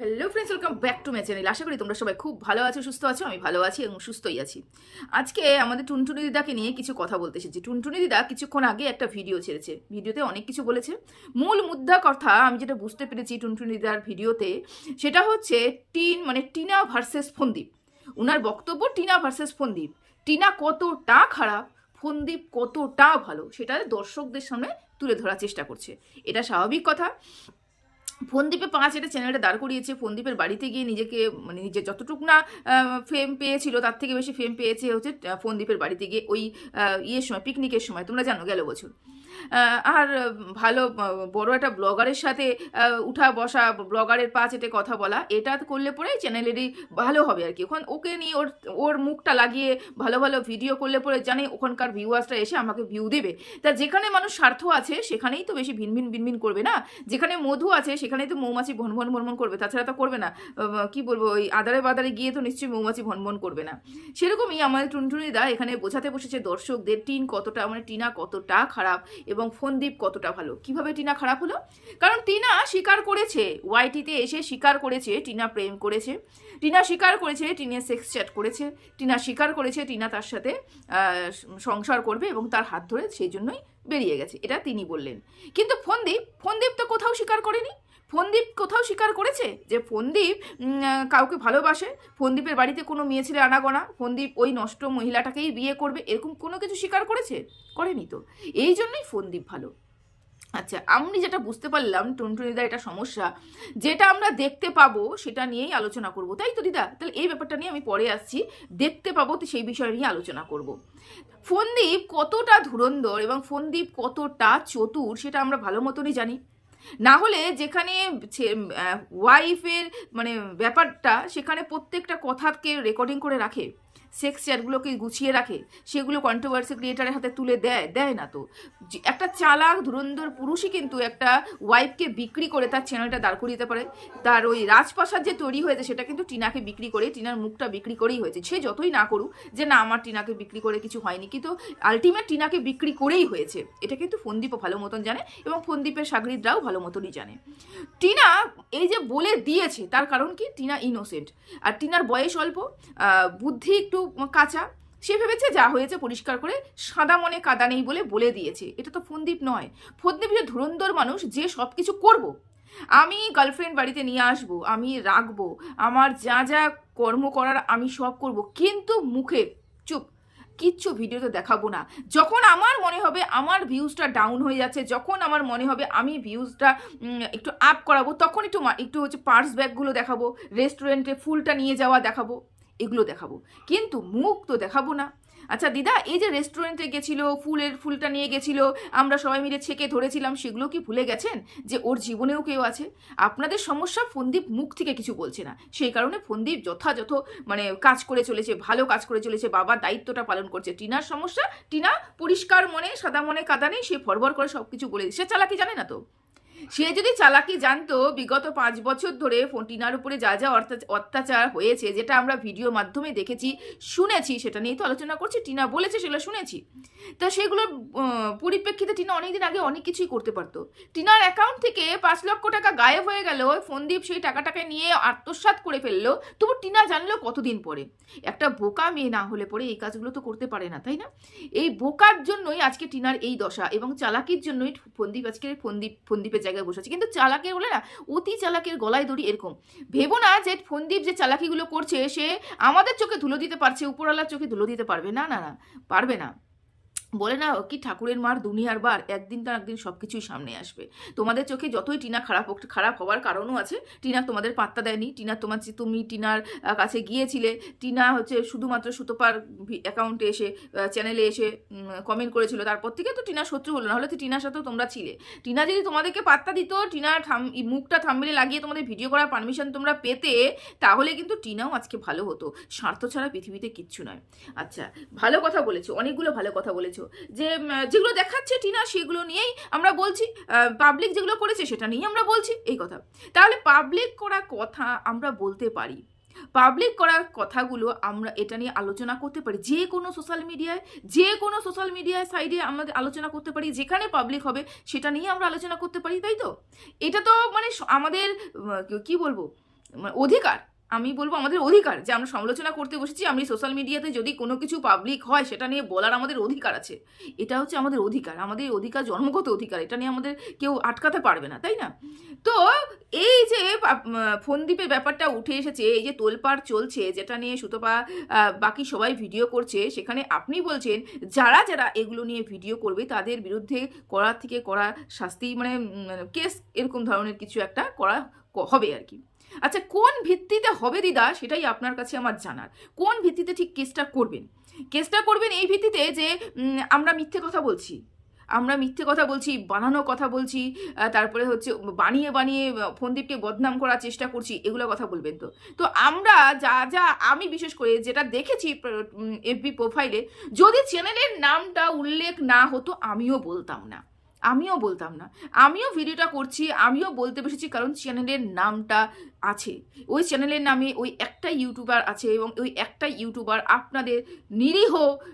Hello friends welcome back to my channel আশা করি তোমরা সবাই খুব ভালো আছো, সুস্থ আছো, আমি ভালো আছি এবং সুস্থই আছি। আজকে আমাদের টুনটুনি দিদাকে নিয়ে কিছু কথা বলতে এসেছি। টুনটুনি দিদা কিছুক্ষণ আগে একটা ভিডিও ছেড়েছে। ভিডিওতে অনেক কিছু বলেছে। মূল মুদ্রা কথা আমি যেটা বুঝতে পেরেছি টুনটুনি দিদার ভিডিওতে সেটা হচ্ছে টিন মানে টিনা ভার্সেস ফন্দীপ। ওনার বক্তব্য টিনা ভার্সেস ফন্দীপ। টিনা কতটা খারাপ, ফন্দীপ কতটা ভালো, সেটা দর্শকদের সামনে তুলে ধরার চেষ্টা করছে। এটা স্বাভাবিক কথা। ফোনদীপে পাঁচ এটা চ্যানেলটা দাঁড় করিয়েছে। ফোনদীপের বাড়িতে গিয়ে নিজেকে মানে নিজের যতটুকু না ফেম পেয়েছিল, তার থেকে বেশি ফেম পেয়েছে হচ্ছে ফোনদীপের বাড়িতে গিয়ে ওই ইয়ের সময় পিকনিকের সময়। তোমরা জানো গেল বছর। আর ভালো বড় একটা ব্লগারের সাথে উঠা বসা, ব্লগারের পা চেটে কথা বলা, এটা করলে পরে চ্যানেলেরই ভালো হবে আর কি। ওখান, ওকে নিয়ে ওর ওর মুখটা লাগিয়ে ভালো ভালো ভিডিও করলে পরে জানে ওখানকার ভিউয়ার্সটা এসে আমাকে ভিউ দেবে। তা যেখানে মানুষ স্বার্থ আছে, সেখানেই তো বেশি ভিনভিন ভিনভিন করবে না? যেখানে মধু আছে, সেখানেই তো মৌমাছি ভনভন ভনভন করবে। তাছাড়া তো করবে না। কি বলব, ওই আদারে বাদারে গিয়ে তো নিশ্চয়ই মৌমাছি ভনভন করবে না। সেরকমই আমাদের টুনটুনিদা এখানে বোঝাতে বসেছে দর্শকদের, টিন কতটা মানে টিনা কতটা খারাপ। এবং ফোনদীপ কতটা ভালো? কীভাবে টিনা খারাপ হলো? কারণ টিনা স্বীকার করেছে ওয়াইটিতে এসে স্বীকার করেছে, টিনা প্রেম করেছে। টিনা স্বীকার করেছে, টিনা সেক্স চ্যাট করেছে। টিনা স্বীকার করেছে, টিনা তার সাথে সংসার করবে এবং তার হাত ধরে সেই জন্যই বেরিয়ে গেছে। এটা তিনি বললেন। কিন্তু ফোনদীপ ফোনদীপ তো কোথাও স্বীকার করেনি। ফন্দীপ কোথাও স্বীকার করেছে যে ফন্দীপ কাউকে ভালোবাসে? ফন্দীপের বাড়িতে কোনো মেয়ে ছেলে আনাগোনা? ফন্দীপ ওই নষ্ট মহিলাটাকেই বিয়ে করবে? এরকম কোনো কিছু স্বীকার করেছে? করেনি তো। এই জন্যই ফন্দীপ ভালো। আচ্ছা আমি যেটা বুঝতে পারলাম, টুনটুনিদা, এটা সমস্যা, যেটা আমরা দেখতে পাবো, সেটা নিয়েই আলোচনা করব। তাই তো, দিদা? তাহলে এই ব্যাপারটা নিয়ে আমি পরে আসছি। দেখতে পাবো, তো সেই বিষয় নিয়ে আলোচনা করব। ফন্দীপ কতটা ধুরন্ধর এবং ফন্দীপ কতটা চতুর, সেটা আমরা ভালো মতনই জানি। না হলে যেখানে ওয়াইফের মানে ব্যাপারটা সেখানে প্রত্যেকটা কথাকে রেকর্ডিং করে রাখে। সেক্স চ্যাটগুলোকে গুছিয়ে রাখে, সেগুলো কন্ট্রোভার্সি ক্রিয়েটারের হাতে তুলে দেয় দেয় না তো। একটা চালাক ধুরন্ধর পুরুষই কিন্তু একটা ওয়াইফকে বিক্রি করে তার চ্যানেলটা দাঁড় করিয়ে দিতে পারে। তার ওই রাজপ্রাসাদ যে তৈরি হয়েছে, সেটা কিন্তু টিনাকে বিক্রি করে, টিনার মুখটা বিক্রি করেই হয়েছে। সে যতই না করুক, যে না, আমার টিনাকে বিক্রি করে কিছু হয়নি, কিন্তু আলটিমেট টিনাকে বিক্রি করেই হয়েছে। এটা কিন্তু ফন্দীপও ভালো মতন জানে এবং ফন্দীপের সাগরিদরাও ভালো মতনই জানে। টিনা এই যে বলে দিয়েছে, তার কারণ কি? টিনা ইনোসেন্ট আর টিনার বয়স অল্প বুদ্ধি একটু কাঁচা। সে ভেবেছে, যা হয়েছে পরিষ্কার করে সাদা মনে কাদা নেই বলে বলে দিয়েছে। এটা তো ফন্দীপ নয়। ফন্দীপ যে ধুরন্ধর মানুষ যে সব কিছু করব। আমি গার্লফ্রেন্ড বাড়িতে নিয়ে আসব, আমি রাখব, আমার যা যা কর্ম করার আমি সব করব। কিন্তু মুখে চুপ, কিচ্ছু ভিডিওতে দেখাবো না। যখন আমার মনে হবে আমার ভিউজটা ডাউন হয়ে যাচ্ছে, যখন আমার মনে হবে আমি ভিউজটা একটু আপ করাবো, তখন একটু একটু হচ্ছে পার্স ব্যাগগুলো দেখাবো রেস্টুরেন্টে ফুলটা নিয়ে যাওয়া দেখাবো। এগুলো দেখাবো। কিন্তু মুখ তো দেখাবো না। আচ্ছা দিদা, এই যে রেস্টুরেন্টে গেছিল, ফুলের, ফুলটা নিয়ে গেছিল, আমরা সবাই মিলে ছেকে ধরেছিলাম, সেগুলো কি ভুলে গেছেন? যে ওর জীবনেও কেউ আছে? আপনাদের সমস্যা ফন্দীপ মুখ থেকে কিছু বলছে না। সেই কারণে ফন্দীপ যথাযথ মানে কাজ করে চলেছে, ভালো কাজ করে চলেছে বাবার দায়িত্বটা পালন করছে। টিনার সমস্যা? টিনা, পরিষ্কার মনে, সাদা মনে, কাদা নেই, সে ফরবর করে সব কিছু বলে সে চালাকি জানে না তো? সে যদি চালাকি জানতো, বিগত পাঁচ বছর ধরে ফো- টিনার উপরে যা যা অত্যাচার হয়েছে, যেটা আমরা ভিডিওর মাধ্যমে দেখেছি, শুনেছি, সেটা নিয়েই তো আলোচনা করছি, টিনা বলেছে সেগুলো শুনেছি। তা সেগুলোর পরিপ্রেক্ষিতে টিনা অনেকদিন আগে অনেক কিছুই করতে পারতো। টিনার অ্যাকাউন্ট থেকে পাঁচ লক্ষ টাকা গায়েব হয়ে গেল, ফন্দীপ সেই টাকাটাকে নিয়ে আত্মসাৎ করে ফেলল, তবু টিনা জানলো কতদিন পরে। একটা বোকা মেয়ে না হলে পরে এই কাজগুলো তো করতে পারে না, তাই না? এই বোকার জন্যই আজকে টিনার এই দশা এবং চালাকির জন্যই ফন্দীপ আজকে ফন্দীপ, ফন্দীপের জায়গায় বসে আছে। কিন্তু চালাকের বলে না, অতি চালাকের গলায় দড়ি এরকম। ভেবো না যে ফন্দীপ যে চালাকিগুলো করছে, সে আমাদের চোখে ধুলো দিতে পারছে, উপরওয়ালার চোখে ধুলো দিতে পারবে। না না না, পারবে না। বলে না কি ঠাকুরের মার দুনিয়ার বার, একদিন তার একদিন সব কিছুই সামনে আসবে। তোমাদের চোখে যতই টিনা খারাপ হোক, খারাপ হওয়ার কারণও আছে। টিনা তোমাদের পাত্তা দেয়নি। টিনা তোমার তুমি টিনার কাছে গিয়েছিলে। টিনা হচ্ছে শুধুমাত্র সুতোপার অ্যাকাউন্টে এসে চ্যানেলে এসে কমেন্ট করেছিল। তারপর থেকে তো টিনা শত্রু হলো না। হলে তো টিনার সাথেও তোমরা ছিলে। টিনা যদি তোমাদেরকে পাত্তা দিত, টিনা থাম মুখটা থাম্বেলে লাগিয়ে তোমাদের ভিডিও করার পারমিশন তোমরা পেতে, তাহলে কিন্তু টিনাও আজকে ভালো হতো। স্বার্থ ছাড়া পৃথিবীতে কিচ্ছু নয়। আচ্ছা ভালো কথা বলেছ। অনেকগুলো ভালো কথা বলেছ। যে যেগুলো দেখাচ্ছে টিনা, সেগুলো নিয়েই আমরা বলছি পাবলিক যেগুলো করেছে সেটা নিয়েই আমরা বলছি, এই কথা। তাহলে পাবলিক করা কথা আমরা বলতে পারি। পাবলিক করা কথাগুলো আমরা এটা নিয়ে আলোচনা করতে পারি। যে কোনো সোশ্যাল মিডিয়ায় যে কোনো সোশ্যাল মিডিয়ায় সাইডে আমাদের আলোচনা করতে পারি, যেখানে পাবলিক হবে সেটা নিয়ে আমরা আলোচনা করতে পারি, তাই তো? এটা তো মানে আমাদের কি বলব? মানে অধিকার। আমি বলব আমাদের অধিকার, যে আমরা সমালোচনা করতে বসেছি, আমি সোশ্যাল মিডিয়াতে যদি কোনো কিছু পাবলিক হয়, সেটা নিয়ে বলার আমাদের অধিকার আছে। এটা হচ্ছে আমাদের অধিকার আমাদের অধিকার, জন্মগত অধিকার, এটা নিয়ে আমাদের কেউ আটকাতে পারবে না, তাই না? তো এই যে ফোনদ্বীপের ব্যাপারটা উঠে এসেছে, এই যে তোলপাড় চলছে, যেটা নিয়ে সুতপা বাকি সবাই ভিডিও করছে, সেখানে আপনি বলছেন, যারা যারা এগুলো নিয়ে ভিডিও করবে, তাদের বিরুদ্ধে করার থেকে করা শাস্তি মানে কেস এরকম ধরনের কিছু একটা করা হবে আর কি। আচ্ছা কোন ভিত্তিতে হবে দিদা? সেটাই আপনার কাছে আমার জানার। কোন ভিত্তিতে ঠিক কেসটা করবেন? কেসটা করবেন এই ভিত্তিতে যে আমরা মিথ্যে কথা বলছি। আমরা মিথ্যে কথা বলছি, বানানো কথা বলছি তারপরে হচ্ছে বানিয়ে বানিয়ে ফোনদীপকে বদনাম করার চেষ্টা করছি, এগুলো কথা বলবেন তো। তো আমরা যা যা আমি বিশেষ করে যেটা দেখেছি এফবি প্রোফাইলে যদি চ্যানেলের নামটা উল্লেখ না হতো, আমিও বলতাম না। আমিও বলতাম না। আমিও ভিডিওটা করছি, আমিও বলতে বসেছি কারণ চ্যানেলের নামটা আছে। ওই চ্যানেলের নামে ওই একটা ইউটিউবার আছে এবং ওই একটা ইউটিউবার আপনাদের নিরীহ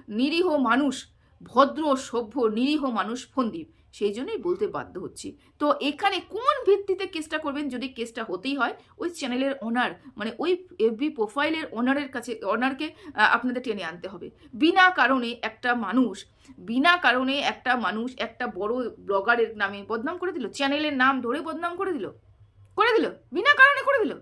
নিরীহ মানুষ, ভদ্র, সভ্য, নিরীহ মানুষ, ফন্দীপ। সেই জন্যই বলতে বাধ্য হচ্ছি। তো এখানে কোন ভিত্তিতে কেসটা করবেন? যদি কেসটা হতেই হয়, ওই চ্যানেলের ওনার মানে ওই এফবি প্রোফাইলের ওনারের কাছে ওনারকে আপনাদের টেনে আনতে হবে। বিনা কারণে একটা মানুষ, বিনা কারণে একটা মানুষ একটা বড় ব্লগারের নামে বদনাম করে দিল, চ্যানেলের নাম ধরে বদনাম করে দিল করে দিল, বিনা কারণে করে দিল।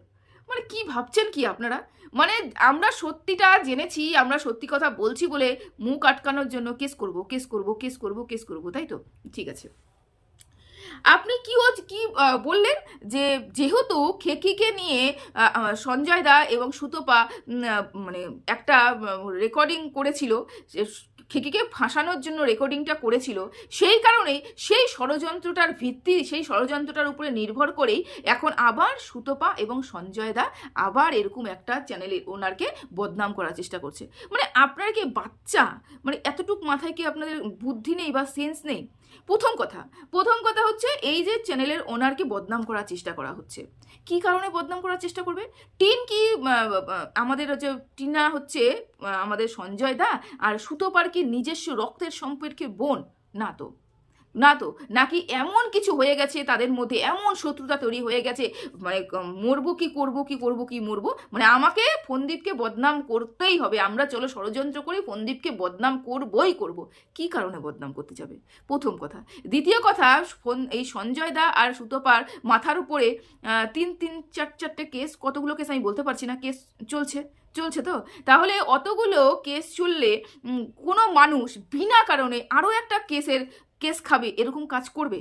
মানে কি ভাবছেন কি আপনারা? মানে আমরা সত্যিটা জেনেছি, আমরা সত্যি কথা বলছি বলে মুখ আটকানোর জন্য কেস করব কেস করব কেস করব কেস করব, তাই তো? ঠিক আছে। আপনি কি ও কি বললেন যে যেহেতু খেকিকে নিয়ে সঞ্জয় দা এবং সুতপা মানে একটা রেকর্ডিং করেছিল খেকিকে ফাঁসানোর জন্য রেকর্ডিংটা করেছিল, সেই কারণেই সেই ষড়যন্ত্রটার ভিত্তি, সেই ষড়যন্ত্রটার উপরে নির্ভর করেই এখন আবার সুতপা এবং সঞ্জয় দা আবার এরকম একটা চ্যানেলে ওনারকে বদনাম করার চেষ্টা করছে। মানে আপনার কি বাচ্চা? মানে এতটুক মাথায় কি আপনাদের বুদ্ধি নেই বা সেন্স নেই? প্রথম কথা প্রথম কথা হচ্ছে এই যে চ্যানেলের ওনারকে বদনাম করার চেষ্টা করা হচ্ছে। কি কারণে বদনাম করার চেষ্টা করবে? টিন কি আমাদের হচ্ছে টিনা হচ্ছে আমাদের সঞ্জয় দা, আর সুতোপার কি নিজস্ব রক্তের সম্পর্কে বোন? না তো। না তো, নাকি এমন কিছু হয়ে গেছে তাদের মধ্যে, এমন শত্রুতা তৈরি হয়ে গেছে মানে মরবো কি, করব কি করব কি, মরবো? মানে আমাকে ফন্দীপকে বদনাম করতেই হবে। আমরা চলো ষড়যন্ত্র করি ফন্দীপকে বদনাম করবই করব। কি কারণে বদনাম করতে যাবে? প্রথম কথা। দ্বিতীয় কথা এই সঞ্জয় দা আর সুতপার মাথার উপরে তিন তিন, চার, চারটে কেস, কতগুলো কেস আমি বলতে পারছি না, কেস চলছে চলছে তো? তাহলে অতগুলো কেস চললে কোনো মানুষ বিনা কারণে আরও একটা কেসের কেস খাবে, এরকম কাজ করবে?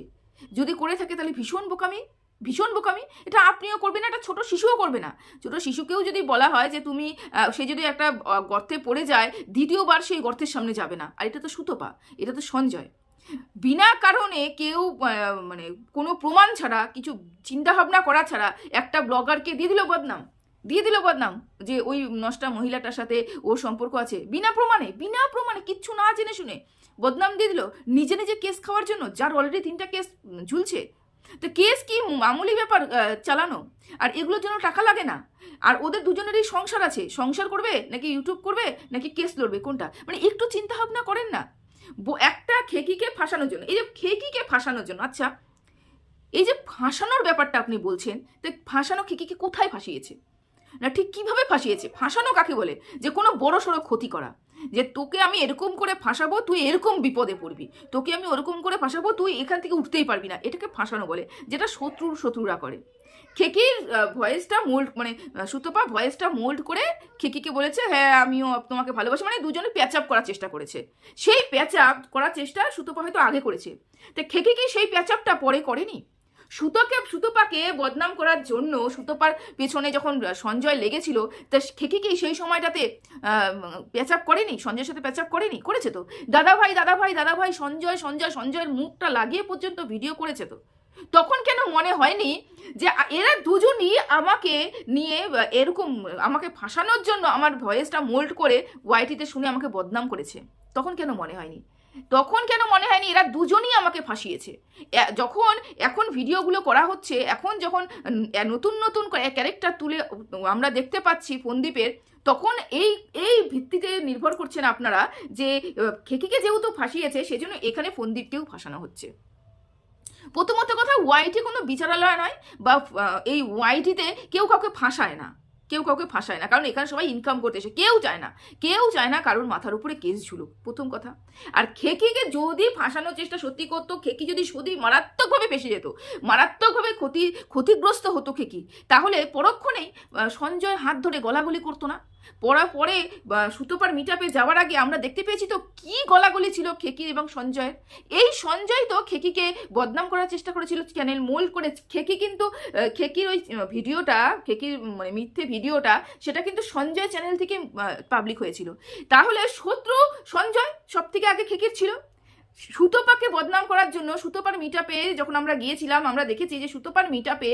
যদি করে থাকে তাহলে ভীষণ বোকামি ভীষণ বোকামি। এটা আপনিও করবেন না একটা ছোট শিশুও করবে না। ছোট শিশুকেও যদি বলা হয় যে তুমি সে যদি একটা গর্তে পড়ে যায়, দ্বিতীয়বার সেই গর্তের সামনে যাবে না। আর এটা তো সুতপা, এটা তো সঞ্জয়। বিনা কারণে কেউ মানে কোনো প্রমাণ ছাড়া, কিছু চিন্তাভাবনা করা ছাড়া একটা ব্লগারকে দিয়ে দিল বদনাম। দিয়ে দিল বদনাম যে ওই নষ্টা মহিলাটার সাথে ওর সম্পর্ক আছে। বিনা প্রমাণে বিনা প্রমাণে, কিচ্ছু না জেনে শুনে। বদনাম দিয়ে দিল? নিজে নিজে কেস খাওয়ার জন্য? যার অলরেডি তিনটা কেস ঝুলছে। তো কেস কি মামুলি ব্যাপার চালানো? আর এগুলোর জন্য টাকা লাগে না? আর ওদের দুজনেরই সংসার আছে। সংসার করবে নাকি ইউটিউব করবে নাকি কেস লড়বে? কোনটা? মানে একটু চিন্তা ভাবনা করেন না। একটা খেকিকে ফাঁসানোর জন্য। এই যে খেকিকে ফাঁসানোর জন্য আচ্ছা এই যে ফাঁসানোর ব্যাপারটা আপনি বলছেন, তো ফাঁসানো খেকিকে কোথায় ফাঁসিয়েছে? না ঠিক কীভাবে ফাঁসিয়েছে? ফাঁসানো কাকে বলে? যে কোনো বড় সড়ো ক্ষতি করা। যে তোকে আমি এরকম করে ফাঁসাবো, তুই এরকম বিপদে পড়বি। তোকে আমি ওরকম করে ফাঁসাবো, তুই এখান থেকে উঠতেই পারবি না। এটাকে ফাঁসানো বলে, যেটা শত্রুর শত্রুরা করে। খেকির ভয়েসটা মোল্ড মানে সুতপা ভয়েসটা মোল্ড করে খেকিকে বলেছে হ্যাঁ আমিও তোমাকে ভালোবাসি। মানে দুজনে প্যাচ আপ করার চেষ্টা করেছে। সেই প্যাচ আপ করার চেষ্টা সুতপা হয়তো আগে করেছে। তো খেকি কি সেই প্যাচ আপটা পরে করেনি? সুতোকে সুতোপাকে বদনাম করার জন্য সুতোপার পেছনে যখন সঞ্জয় লেগেছিল, তা খেকি কি সেই সময়টাতে প্যাচ আপ করেনি? সঞ্জয়ের সাথে প্যাচ আপ করেনি? করেছে তো? দাদা ভাই দাদা ভাই দাদা ভাই সঞ্জয় সঞ্জয়, সঞ্জয়ের মুখটা লাগিয়ে পর্যন্ত ভিডিও করেছে তো? তখন কেন মনে হয়নি যে এরা দুজনই আমাকে নিয়ে এরকম, আমাকে ফাঁসানোর জন্য আমার ভয়েসটা মোল্ড করে ওয়াইটিতে শুনে আমাকে বদনাম করেছে? তখন কেন মনে হয়নি? তখন কেন মনে হয়নি এরা দুজনই আমাকে ফাঁসিয়েছে? যখন এখন ভিডিওগুলো করা হচ্ছে, এখন যখন নতুন নতুন ক্যারেক্টার তুলে, আমরা দেখতে পাচ্ছি ফন্দীপের তখন এই এই ভিত্তিতে নির্ভর করছেন আপনারা যে খেকিকে যেহেতু ফাঁসিয়েছে, সেজন্য এখানে ফন্দীপকেও ফাঁসানো হচ্ছে। প্রথমত কথা ওয়াইটি কোনো বিচারালয় নয় বা এই ওয়াইটিতে কেউ কাউকে ফাঁসায় না। কেউ কাউকে ফাঁসায় না। কারণ এখানে সবাই ইনকাম করতে এসে কেউ চায় না। কেউ চায় না কারোর মাথার উপরে কেস ঝুলুক। প্রথম কথা। আর খেকিকে যদি ফাঁসানোর চেষ্টা সত্যি করতো, খেকি যদি সত্যি মারাত্মকভাবে ফেসে যেত, মারাত্মকভাবে ক্ষতি, ক্ষতিগ্রস্ত হতো খেকি, তাহলে পরক্ষণেই সঞ্জয় হাত ধরে গলাগলি করতো না। পড়া পরে সুতোপার মিটাপে যাওয়ার আগে আমরা দেখতে পেয়েছি তো কি গলাগলি ছিল খেকির এবং সঞ্জয়ের। এই সঞ্জয় তো খেকিকে বদনাম করার চেষ্টা করেছিল চ্যানেল মোল করে। খেকি কিন্তু খেকির ওই ভিডিওটা, খেকির মানে মিথ্যে ভিডিওটা, সেটা কিন্তু সঞ্জয় চ্যানেল থেকে পাবলিক হয়েছিল। তাহলে শত্রু সঞ্জয় সব থেকে আগে খেকির ছিল? সুতোপাকে বদনাম করার জন্য সুতোপার মিটাপে যখন আমরা গিয়েছিলাম, আমরা দেখেছি যে সুতোপার মিটাপে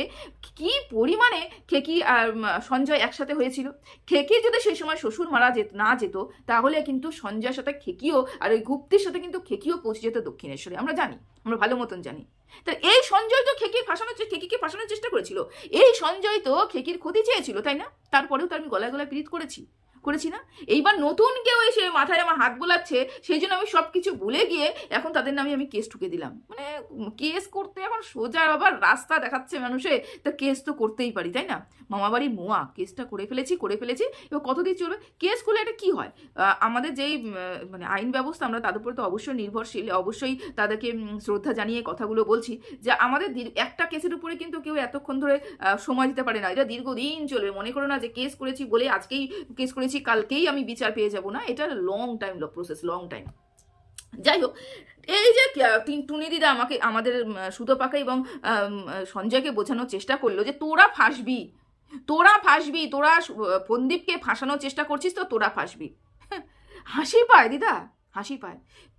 কি পরিমাণে খেকি আর সঞ্জয় একসাথে হয়েছিল। খেকি যদি সেই সময় শ্বশুর মারা যেত, না যেত, তাহলে কিন্তু সঞ্জয়ের সাথে খেকিও আর ওই গুপ্তির সাথে কিন্তু খেকিও পৌঁছে যেত দক্ষিণেশ্বরে। আমরা জানি, আমরা ভালো মতন জানি। তা এই সঞ্জয় তো খেকির ফাঁসানোর খেকিকে ফাঁসানোর চেষ্টা করেছিল। এই সঞ্জয় তো খেকির ক্ষতি চেয়েছিল, তাই না? তারপরেও তো আমি গলায় গলায় পীড়িত করেছি। করেছি না? এইবার নতুন কেউ এসে মাথায় আমার হাত বোলাচ্ছে, সেই জন্য আমি সব কিছু ভুলে গিয়ে এখন তাদের নামে আমি কেস ঠুকে দিলাম। মানে কেস করতে এখন সোজা আবার রাস্তা দেখাচ্ছে মানুষে। তা কেস তো করতেই পারি, তাই না? মামাবাড়ি মোয়া কেসটা করে ফেলেছি করে ফেলেছি। এবার কতদিন চলবে? কেস করলে এটা কি হয়? আমাদের যেই মানে আইন ব্যবস্থা, আমরা তাদের উপরে তো অবশ্যই নির্ভরশীল, অবশ্যই তাদেরকে শ্রদ্ধা জানিয়ে কথাগুলো বলছি যে আমাদের একটা কেসের উপরে কিন্তু কেউ এতক্ষণ ধরে সময় দিতে পারে না। এটা দীর্ঘদিন চলবে। মনে করো না যে কেস করেছি বলে আজকেই কেস করেছি কালকেই আমি বিচার পেয়ে যাব না। এটা long time process long time যাই হোক, এই যে টুনি দিদা আমাকে, আমাদের সুতো পাকা এবং সঞ্জয়কে বোঝানোর চেষ্টা করল যে, তোরা ফাঁসবি। তোরা ফাঁসবি। তোরা প্রদীপকে ফাঁসানোর চেষ্টা করছিস তো তোরা ফাঁসবি। হাসি পায় দিদা, হাসি পায়।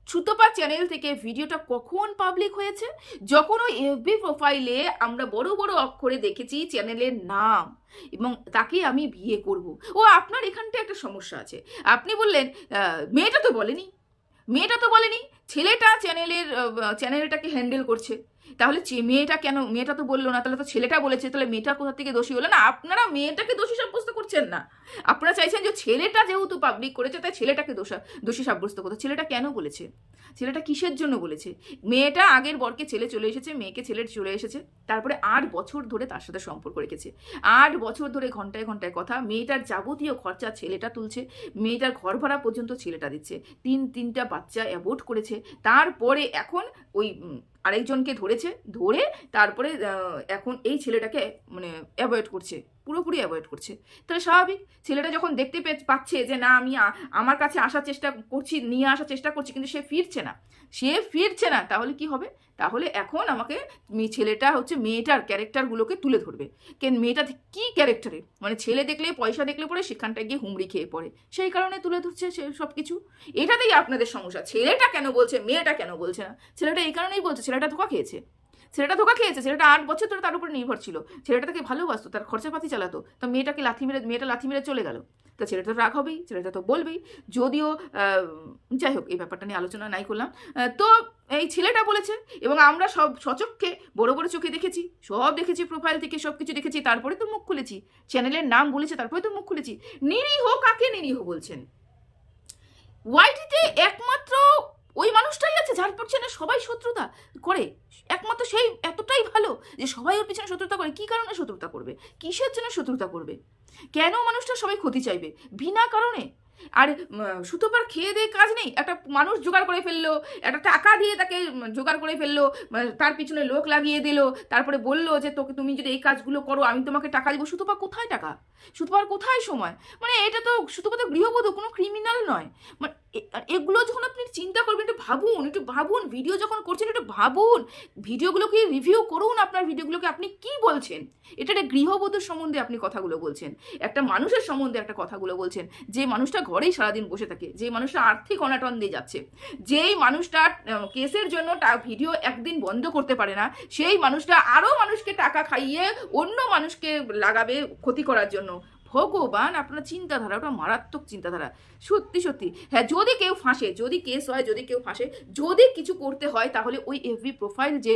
সুতপা চ্যানেল থেকে ভিডিওটা কখন পাবলিক হয়েছে? যখন ওই এফবি প্রোফাইলে আমরা বড় বড় অক্ষরে দেখেছি চ্যানেলের নাম এবং তাকে আমি বিয়ে করব। ও, আপনার এখানটা একটা সমস্যা আছে। আপনি বললেন মেয়েটা তো বলেনি। মেয়েটা তো বলেনি, ছেলেটা চ্যানেলের চ্যানেলটাকে হ্যান্ডেল করছে। তাহলে মেয়েটা কেন, মেয়েটা তো বলল না, তাহলে তো ছেলেটা বলেছে, তাহলে মেয়েটা কোথা থেকে দোষী হলো? না, আপনারা মেয়েটাকে দোষী সাব্যস্ত করছেন না। আপনারা চাইছেন যে ছেলেটা যেহেতু পাবলিক করেছে, তাই ছেলেটাকে দোষা, দোষী সাব্যস্ত করতে। ছেলেটা কেন বলেছে? ছেলেটা কিসের জন্য বলেছে? মেয়েটা আগের বরকে ছেলে চলে এসেছে, মেয়েকে ছেলে চলে এসেছে, তারপরে আট বছর ধরে তার সাথে সম্পর্ক রেখেছে। আট বছর ধরে ঘন্টায় ঘন্টায় কথা, মেয়েটার যাবতীয় খরচা ছেলেটা তুলছে, মেয়েটার ঘর ভাড়া পর্যন্ত ছেলেটা দিচ্ছে। তিন, তিনটা বাচ্চা অ্যাবোর্ট করেছে, তারপরে এখন ওই আরেকজনকে ধরেছে ধরে তারপরে এখন এই ছেলেটাকে মানে অ্যাভয়েড করছে। পুরোপুরি অ্যাভয়েড করছে। তাহলে স্বাভাবিক, ছেলেটা যখন দেখতে পাচ্ছে যে না, আমি আমার কাছে আসার চেষ্টা করছি, নিয়ে আসার চেষ্টা করছি, কিন্তু সে ফিরছে না। সে ফিরছে না, তাহলে কি হবে? তাহলে এখন আমাকে ছেলেটা হচ্ছে মেয়েটার ক্যারেক্টারগুলোকে তুলে ধরবে। কেন মেয়েটা কী ক্যারেক্টারে মানে ছেলে দেখলে, পয়সা দেখলে পরে সেখানটায় গিয়ে হুমড়ি খেয়ে পড়ে। সেই কারণে তুলে ধরছে সে সব কিছু এটাতেই আপনাদের সমস্যা। ছেলেটা কেন বলছে, মেয়েটা কেন বলছে না? ছেলেটা এই কারণেই বলছে, ছেলেটা ধোকা খেয়েছে। ছেলেটা ধোকা খেয়েছে, ছেলেটা আট বছর ধরে তার উপরে নির্ভর ছিল। ছেলেটা তাকে ভালোবাসতো, তার খরচাপাতি চালাতো, তো মেয়েটাকে লাথি মেরে, মেয়েটা লাথি মেরে চলে গেল। তা ছেলেটা তো রাগ হবেই, ছেলেটা তো বলবেই। যদিও যাই হোক, এই ব্যাপারটা নিয়ে আলোচনা নাই করলাম। তো এই ছেলেটা বলেছে, এবং আমরা সব সচক্ষে বড় বড় চোখে দেখেছি, সব দেখেছি প্রোফাইল থেকে, সব কিছু দেখেছি, তারপরে তো মুখ খুলেছি। চ্যানেলের নাম বলেছে, তারপরে তো মুখ খুলেছি। নিরীহ কাকে নিরীহ বলছেন? ওয়াইটিতে একমাত্র ওই মানুষটাই আছে, যার পিছনে সবাই শত্রুতা করে। একমাত্র সেই এতটাই ভালো যে সবাই ওর পিছনে শত্রুতা করে। কি কারণে শত্রুতা করবে? কিসের জন্য শত্রুতা করবে? কেন মানুষটা সবাই ক্ষতি চাইবে? বিনা কারণে? আর সুতোপার খেয়ে দিয়ে কাজ নেই? একটা মানুষ জোগাড় করে ফেলল, একটা টাকা দিয়ে তাকে জোগাড় করে ফেলল তার পিছনে লোক লাগিয়ে দিল, তারপরে বলল যে, তোকে তুমি যদি এই কাজগুলো করো, আমি তোমাকে টাকা দিব। সুতোপা কোথায় টাকা? সুতোপার কোথায় সময়? মানে এটা তো, সুতোপা তো গৃহবধূ, কোনো ক্রিমিনাল নয়। মানে এগুলো যখন আপনি চিন্তা করবেন, একটু ভাবুন একটু ভাবুন ভিডিও যখন করছেন, একটু ভাবুন ভিডিওগুলোকে রিভিউ করুন আপনার ভিডিওগুলোকে আপনি কি বলছেন? এটা একটা গৃহবধূর সম্বন্ধে আপনি কথাগুলো বলছেন। একটা মানুষের সম্বন্ধে একটা কথাগুলো বলছেন। যে মানুষটা ঘরেই সারাদিন বসে থাকে, যে মানুষটা আর্থিক অনাটন দিয়ে যাচ্ছে, যেই মানুষটা কেসের জন্য ভিডিও একদিন বন্ধ করতে পারে না, সেই মানুষটা আরও মানুষকে টাকা খাইয়ে অন্য মানুষকে লাগাবে ক্ষতি করার জন্য। ভগবান আপনার চিন্তাধারা, ওটা মারাত্মক চিন্তাধারা। সত্যি সত্যি। হ্যাঁ যদি কেউ ফাঁসে, যদি কেস হয়, যদি কেউ ফাঁসে, যদি কিছু করতে হয়, তাহলে ওই এফবি প্রোফাইল যে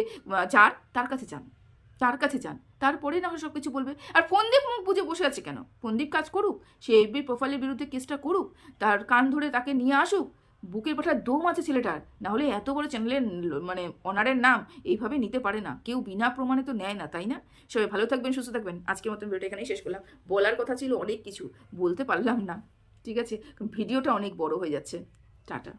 যার, তার কাছে যান। তার কাছে যান। তারপরে না সব কিছু বলবে। আর ফন্দীপ মুখ বুঝে বসে আছে কেন? ফন্দীপ কাজ করুক? সে এফবি প্রোফাইলের বিরুদ্ধে কেসটা করুক? তার কান ধরে তাকে নিয়ে আসুক? বুকের পাঠার দম আছে ছেলেটার। না হলে এত বড় চ্যানেলের মানে অনারের নাম এইভাবে নিতে পারে না। কেউ বিনা প্রমাণে তো নেয় না, তাই না? সবাই ভালো থাকবেন, সুস্থ থাকবেন। আজকের মতন ভিডিওটা এখানেই শেষ করলাম। বলার কথা ছিল অনেক কিছু, বলতে পারলাম না। ঠিক আছে? ভিডিওটা অনেক বড় হয়ে যাচ্ছে। টাটা।